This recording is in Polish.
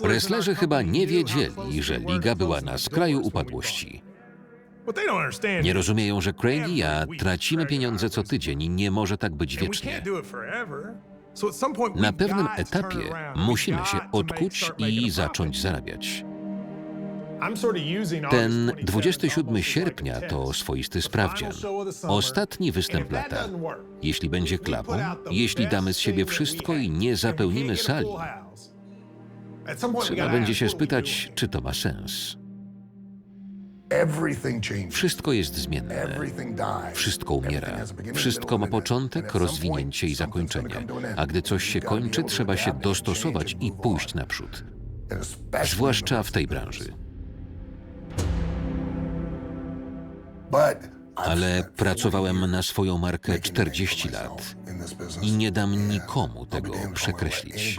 Wrestlerzy chyba nie wiedzieli, że liga była na skraju upadłości. Nie rozumieją, że Craig i ja tracimy pieniądze co tydzień i nie może tak być wiecznie. Na pewnym etapie musimy się odkuć i zacząć zarabiać. Ten 27 sierpnia to swoisty sprawdzian. Ostatni występ lata. Jeśli będzie klapą, jeśli damy z siebie wszystko i nie zapełnimy sali, trzeba będzie się spytać, czy to ma sens. Wszystko jest zmienne. Wszystko umiera. Wszystko ma początek, rozwinięcie i zakończenie. A gdy coś się kończy, trzeba się dostosować i pójść naprzód. Zwłaszcza w tej branży. Ale pracowałem na swoją markę 40 lat i nie dam nikomu tego przekreślić.